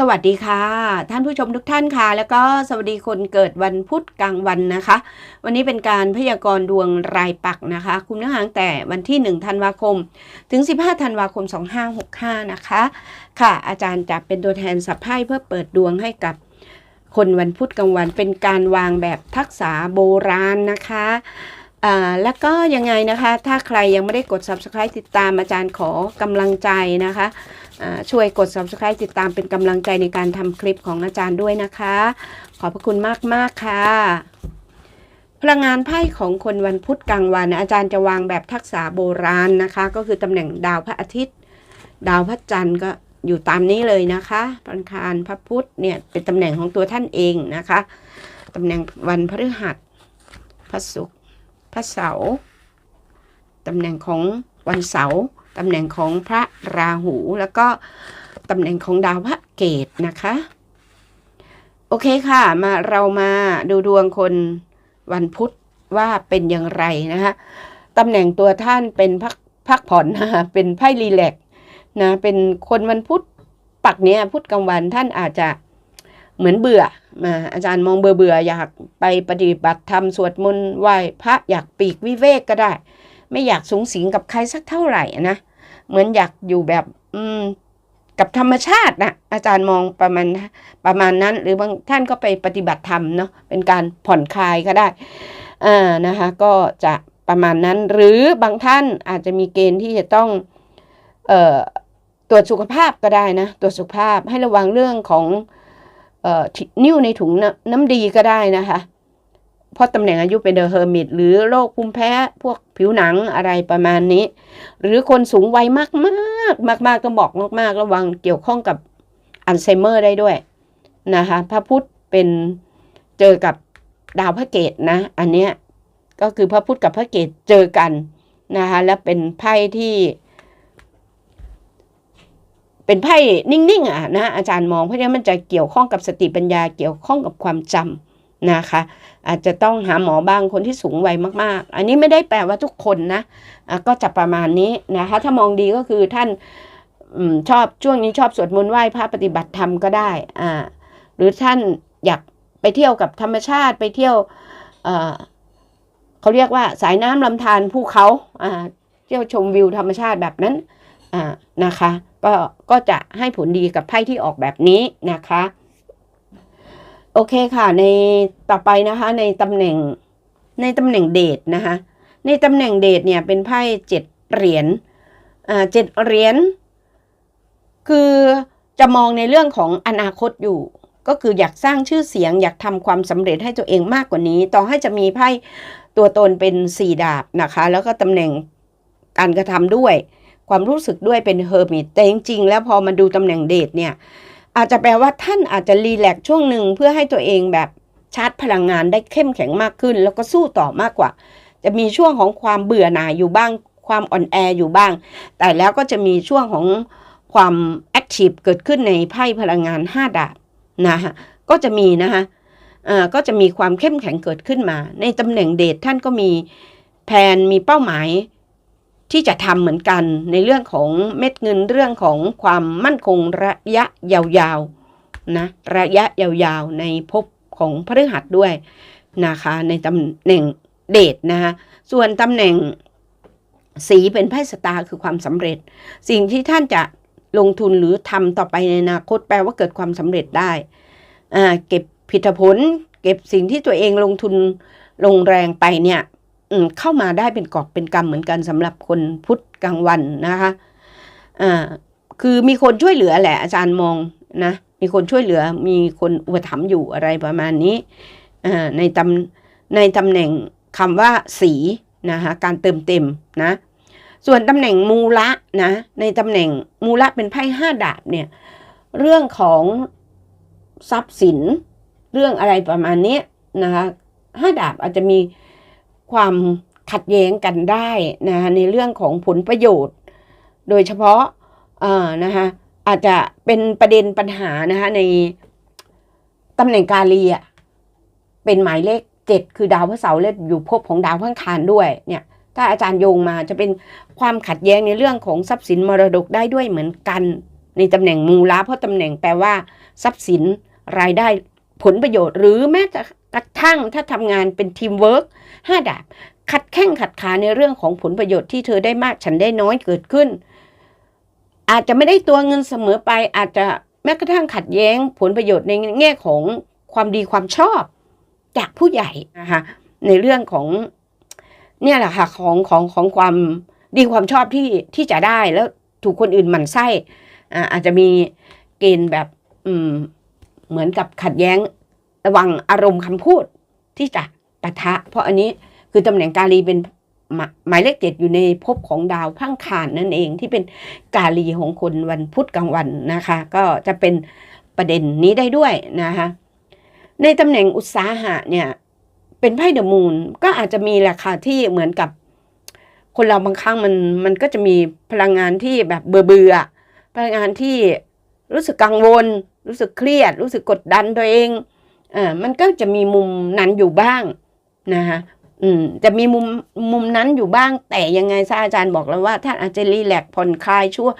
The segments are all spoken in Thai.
สวัสดีค่ะ ท่านผู้ชมทุกท่านค่ะ แล้วก็สวัสดีคนเกิดวันพุธกลางวันนะคะ วันนี้เป็นการพยากรณ์ดวงรายปักนะคะ คุมเนื้อหางแต่วันที่ 1 ธันวาคม ถึง 15 ธันวาคม 2565 นะคะ ค่ะ อาจารย์จะเป็นตัวแทนสับไพ่เพื่อเปิดดวงให้กับคนวันพุธกลางวัน เป็นการวางแบบทักษะโบราณนะคะแล้วก็ยังไงนะคะ ถ้าใครยังไม่ได้กด subscribe ติดตามอาจารย์ขอกำลังใจนะคะ ช่วยกด subscribe ติดตามเป็นกำลังใจในการทำคลิปของอาจารย์ด้วยนะคะ ขอบพระคุณมากมากๆค่ะพลังงานไพ่ของคนวันพุธกลางวันอาจารย์จะวางแบบทักษะโบราณนะคะ ก็คือตำแหน่งดาวพระอาทิตย์ ดาวพระจันทร์ก็อยู่ตามนี้เลยนะคะพระอังคารพระพุธเนี่ยเป็นตำแหน่งของตัวท่านเองนะคะตำแหน่งวันพฤหัสพระศุกร์พระเสาร์ตำแหน่งของวันเสาร์ ตำแหน่งของพระราหู แล้วก็ตำแหน่งของดาวพระเกตนะคะ โอเคค่ะ มาเรามาดูดวงคนวันพุธว่าเป็นอย่างไรนะคะตำแหน่งตัวท่านเป็นพักพักผ่อนนะคะเป็นไพ่รีแลกนะเป็นคนวันพุธปักเนี้ยพุธกลางวันท่านอาจจะเหมือนเบื่อมาอาจารย์มองเบื่อเบื่ออยากไปปฏิบัติธรรมสวดมนต์ไหว้พระอยากปีกวิเวกก็ได้ ไม่อยากสูงสิงกับใครสักเท่าไหร่นะเหมือนอยากอยู่แบบอืมกับธรรมชาตินะอาจารย์มองประมาณประมาณนั้น หรือบางท่านก็ไปปฏิบัติธรรมเนาะเป็นการผ่อนคลายก็ได้อ่านะคะก็จะประมาณนั้น หรือบางท่านอาจจะมีเกณฑ์ที่จะต้องเอ่อตรวจสุขภาพก็ได้นะตรวจสุขภาพให้ระวังเรื่องของเอ่อนิ่วในถุงน้ำดีก็ได้นะคะ เพราะตำแหน่งอายุเป็นเดอะเฮอร์มิตหรือโรคภูมิแพ้พวกผิวหนังอะไรประมาณนี้ หรือคนสูงวัยมากมากมากมากต้องบอกมากๆ ระวังเกี่ยวข้องกับอัลไซเมอร์ได้ด้วยนะคะพระพุธเป็นเจอกับดาวพระเกตนะ อันเนี้ยก็คือพระพุธกับพระเกตเจอกันนะคะและเป็นไพ่ที่ เป็นไพ่นิ่งๆอะนะอาจารย์มองเพราะฉะนั้นมันจะเกี่ยวข้องกับสติปัญญาเกี่ยวข้องกับความจำ นะคะ อาจจะต้องหาหมอบ้างคนที่สูงวัยมาก ๆ อันนี้ไม่ได้แปลว่าทุกคนนะะก็จะประมาณนี้นะคะถ้ามองดีก็คือท่านอชอบช่วงนี้ชอบสวดมนต์ไหว้พระปฏิบัติธรรมก็ได้อ่าหรือท่านอยากไปเที่ยวกับธรรมชาติไปเที่ยวเเขาเรียกว่าสายน้ำลำธารภูเขาเที่ยวชมวิวธรรมชาติแบบนั้นนะคะ ก็ก็จะให้ผลดีกับไพ่ที่ออกแบบนี้นะคะ โอเคค่ะในต่อไปนะคะในตำแหน่งในตำแหน่งเดทนะคะในตำแหน่งเดทเนี่ยเป็นไพ่เจ็ดเหรียญอ่าเจ็ดเหรียญคือจะมองในเรื่องของอนาคตอยู่ ก็คืออยากสร้างชื่อเสียง อยากทำความสำเร็จให้ตัวเองมากกว่านี้ ต่อให้จะมีไพ่ตัวตนเป็นสี่ดาบนะคะ แล้วก็ตำแหน่งการกระทำด้วย ความรู้สึกด้วยเป็นเฮอร์มิตแต่จริงๆแล้วพอมาดูตำแหน่งเดทเนี่ย อาจจะแปลว่าท่านอาจจะรีแลกช่วงหนึ่งเพื่อให้ตัวเองแบบชาร์จพลังงานได้เข้มแข็งมากขึ้น แล้วก็สู้ต่อมากกว่า จะมีช่วงของความเบื่อหน่ายอยู่บ้าง ความอ่อนแออยู่บ้าง แต่แล้วก็จะมีช่วงของความแอคทีฟเกิดขึ้นในไพ่พลังงาน 5 ดาบนะคะก็จะมีนะคะอ่าก็จะมีความเข้มแข็งเกิดขึ้นมา ในตำแหน่งเดทท่านก็มีแผนมีเป้าหมาย ที่จะทำเหมือนกันในเรื่องของเม็ดเงินเรื่องของความมั่นคงระยะยาวๆนะระยะยาวๆในภพของพฤหัสด้วยนะคะในตำแหน่งเดทนะคะส่วนตำแหน่งสีเป็นไพ่สตาร์คือความสำเร็จ สิ่งที่ท่านจะลงทุนหรือทำต่อไปในอนาคตแปลว่าเกิดความสำเร็จได้อ่าเก็บผลิตผล เก็บสิ่งที่ตัวเองลงทุนลงแรงไปเนี่ย เข้ามาได้เป็นกอบเป็นกำเหมือนกันสำหรับคนพุทธกลางวันนะคะอ่าคือมีคนช่วยเหลือแหละอาจารย์มองนะมีคนช่วยเหลือมีคนอุปถัมภ์อยู่อะไรประมาณนี้อ่าในตำในตำแหน่งคำว่าสีนะคะการเติมเต็มนะส่วนตำแหน่งมูละนะในตำแหน่งมูละเป็นไพ่ห้าดาบเนี่ยเรื่องของทรัพย์สินเรื่องอะไรประมาณนี้นะคะห้าดาบอาจจะมี ความขัดแย้งกันได้นะคะในเรื่องของผลประโยชน์ โดยเฉพาะเออนะคะอาจจะเป็นประเด็นปัญหานะคะในตำแหน่งกาลีอะเป็นหมายเลขเจ็ดคือดาวพระเสาร์และอยู่ภพของดาวพระอังคารด้วยเนี่ย ถ้าอาจารย์โยงมาจะเป็นความขัดแย้งในเรื่องของทรัพย์สินมรดกได้ด้วยเหมือนกัน ในตำแหน่งมูละเพราะตำแหน่งแปลว่า ทรัพย์สินรายได้ผลประโยชน์ หรือแม้แต่ กระทั่งถ้าทำงานเป็นทีมเวิร์กห้าดาบ ขัดแข้งขัดขาในเรื่องของผลประโยชน์ที่เธอได้มากฉันได้น้อยเกิดขึ้น อาจจะไม่ได้ตัวเงินเสมอไป อาจจะแม้กระทั่งขัดแย้งผลประโยชน์ในแง่ของความดีความชอบจากผู้ใหญ่นะคะในเรื่องของเนี่ยแหละค่ะของของของความดีความชอบที่ที่จะได้แล้วถูกคนอื่นหมั่นไส้อ่าอาจจะมีเกณฑ์แบบ อืม เหมือนกับขัดแย้ง ระวังอารมณ์คำพูดที่จะปะทะ เพราะอันนี้คือตำแหน่งกาลีเป็นหมายหมายเลขเจ็ดอยู่ในภพของดาวพังคานนั่นเองที่เป็นกาลีของคนวันพุธกลางวันนะคะ ก็จะเป็นประเด็นนี้ได้ด้วยนะคะในตำแหน่งอุตสาหะเนี่ยเป็นไพ่เดอะมูนก็อาจจะมีแหละค่ะที่เหมือนกับ คนเราบางครั้งมันมันก็จะมีพลังงานที่แบบเบื่อเบื่อพลังงานที่รู้สึกกังวล รู้สึกเครียด รู้สึกกดดันตัวเอง อ่ามันก็จะมีมุมนั้นอยู่บ้างนะคะอืมจะมีมุมมุมนั้นอยู่บ้าง แต่ยังไงซะอาจารย์บอกแล้วว่าท่านอาจจะรีแลกผ่อนคลายชั่ว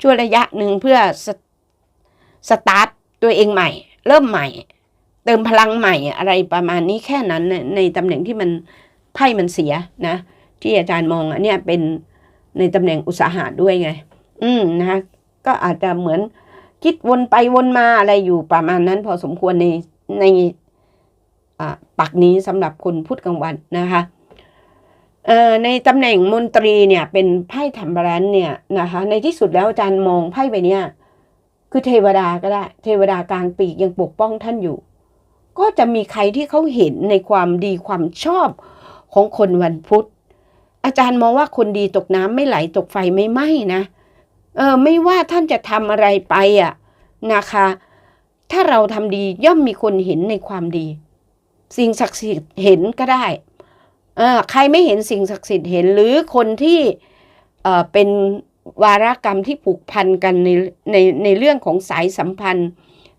ชั่วระยะหนึ่งเพื่อสสตาร์ทตัวเองใหม่ เริ่มใหม่ เติมพลังใหม่อะไรประมาณนี้แค่นั้นในในตำแหน่งที่มันไพ่มันเสียนะ ที่อาจารย์มองอันเนี้ยเป็นในตำแหน่งอุตสาหะด้วยไง อืมนะคะก็อาจจะเหมือนคิดวนไปวนมาอะไรอยู่ประมาณนั้นพอสมควรใน ในปักนี้สำหรับคนพุทธกลางวันนะคะในตำแหน่งมนตรีเนี่ยเป็นไพ่ถัมบรันเนี่ยนะคะในที่สุดแล้วอาจารย์มองไพ่ใบเนี้ยคือเทวดาก็ได้ เทวดากลางปีกยังปกป้องท่านอยู่ ก็จะมีใครที่เขาเห็นในความดีความชอบของคนวันพุธ อาจารย์มองว่าคนดีตกน้ำไม่ไหลตกไฟไม่ไหม้นะเออไม่ว่าท่านจะทำอะไรไปอะนะคะ ถ้าเราทำดีย่อมมีคนเห็นในความดี สิ่งศักดิ์สิทธิ์เห็นก็ได้ใครไม่เห็นสิ่งศักดิ์สิทธิ์เห็นหรือคนที่เออเป็นวารกรรมที่ผูกพันกันในในในเรื่องของสายสัมพันธ์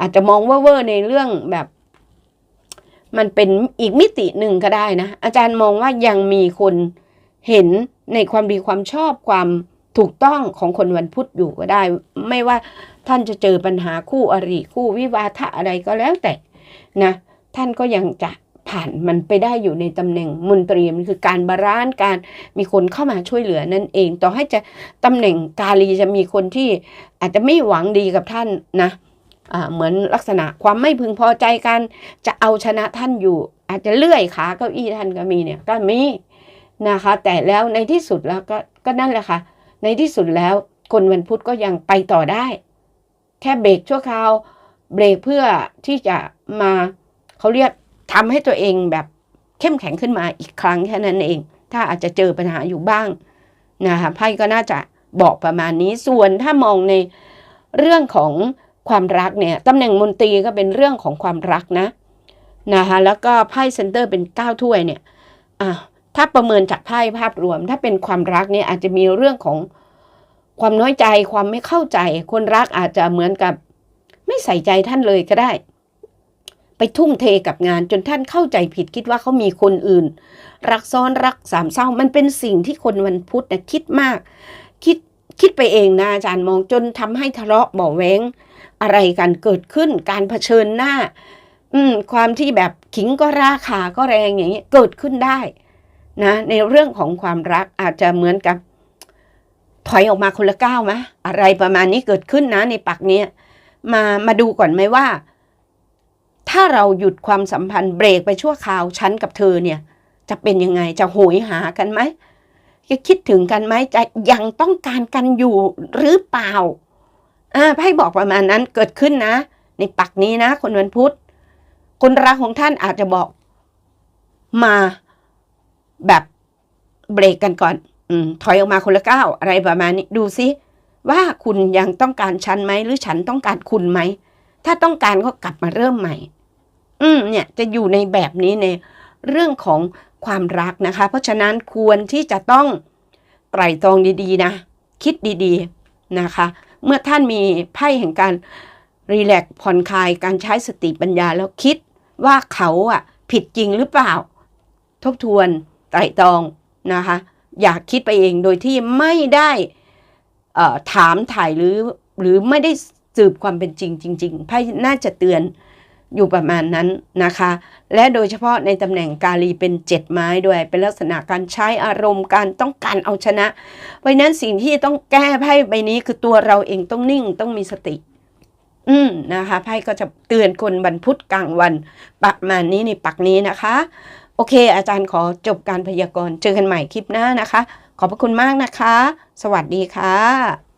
อาจจะมองว่าเวอร์ในเรื่องแบบ มันเป็นอีกมิติหนึ่งก็ได้นะ อาจารย์มองว่ายังมีคนเห็นในความดีความชอบความถูกต้องของคนวันพุธอยู่ก็ได้ ไม่ว่า ท่านจะเจอปัญหาคู่อริคู่วิวาทะอะไรก็แล้วแต่นะท่านก็ยังจะผ่านมันไปได้อยู่ในตำแหน่งมนตรีมันคือการบาลานซ์การมีคนเข้ามาช่วยเหลือนั่นเอง ต่อให้จะตำแหน่งกาลีจะมีคนที่อาจจะไม่หวังดีกับท่านนะเหมือนลักษณะความไม่พึงพอใจกันจะเอาชนะท่านอยู่ อาจจะเลื่อยขาเก้าอี้ท่านก็มีเนี่ยก็มีนะคะ แต่แล้วในที่สุดแล้วก็ก็นั่นแหละค่ะ ในที่สุดแล้วคนวันพุธก็ยังไปต่อได้ แค่เบรกชั่วคราวเบรกเพื่อที่จะมาเขาเรียกทำให้ตัวเองแบบเข้มแข็งขึ้นมาอีกครั้งแค่นั้นเอง ถ้าอาจจะเจอปัญหาอยู่บ้างนะคะไพ่ก็น่าจะบอกประมาณนี้ส่วนถ้ามองในเรื่องของความรักเนี่ยตำแหน่งมนตรีก็เป็นเรื่องของความรักนะนะคะแล้วก็ไพ่เซนเตอร์เป็นเก้าถ้วยเนี่ยอะถ้าประเมินจากไพ่ภาพรวม ถ้าเป็นความรักเนี่ยอาจจะมีเรื่องของ ความน้อยใจความไม่เข้าใจ คนรักอาจจะเหมือนกับ ไม่ใส่ใจท่านเลยก็ได้ ไปทุ่มเทกับงานจนท่านเข้าใจผิดคิดว่าเขามีคนอื่น รักซ้อนรักสามเศร้ามันเป็นสิ่งที่คนวันพุธนะคิดมาก คิดคิดไปเองนะอาจารย์มองจนทำให้ทะเลาะเบาะแวงอะไรกันเกิดขึ้น การเผชิญหน้า อืม ความที่แบบขิงก็ราคาก็แรงอย่างนี้เกิดขึ้นได้ นะ ในเรื่องของความรักอาจจะเหมือนกับ ถอยออกมาคนละก้าวไหมอะไรประมาณนี้เกิดขึ้นนะในปักเนี้ยมามาดูก่อนไหมว่า ถ้าเราหยุดความสัมพันธ์เบรกไปชั่วคราวฉันกับเธอเนี่ย จะเป็นยังไงจะโหยหากันไหมจะคิดถึงกันไหมจะยังต้องการกันอยู่หรือเปล่าอ่าไพ่บอกประมาณนั้นเกิดขึ้นนะ ในปักนี้นะ คนวันพุธคนรักของท่านอาจจะบอกมาแบบเบรกกันก่อน ถอยออกมาคนละก้าวอะไรประมาณนี้ดูซิว่าคุณยังต้องการฉันไหมหรือฉันต้องการคุณไหม ถ้าต้องการก็กลับมาเริ่มใหม่ อืมเนี่ยจะอยู่ในแบบนี้ในเรื่องของความรักนะคะ เพราะฉะนั้นควรที่จะต้องไตร่ตรองดีๆนะ คิดดีๆนะคะ เมื่อท่านมีไพ่แห่งการรีแลกซ์ผ่อนคลายการใช้สติปัญญาแล้วคิดว่าเขาอะ ผิดจริงหรือเปล่า ทบทวนไตร่ตรองนะคะ อยากคิดไปเองโดยที่ไม่ได้ถามถ่ายหรือหรือไม่ได้สืบความเป็นจริงจริงๆไพ่น่าจะเตือนอยู่ประมาณนั้นนะคะ และโดยเฉพาะในตำแหน่งกาลีเป็นเจ็ดไม้ด้วย เป็นลักษณะการใช้อารมณ์การต้องการเอาชนะ เพราะฉะนั้นสิ่งที่ต้องแก้ไพ่ใบนี้คือตัวเราเองต้องนิ่งต้องมีสติ อืมนะคะไพ่ก็จะเตือนคนบรรพุธกลางวันประมาณนี้ในปักนี้นะคะ โอเค อาจารย์ขอจบการพยากรณ์เจอกันใหม่คลิปหน้านะคะ ขอบพระคุณมากนะคะ สวัสดีค่ะ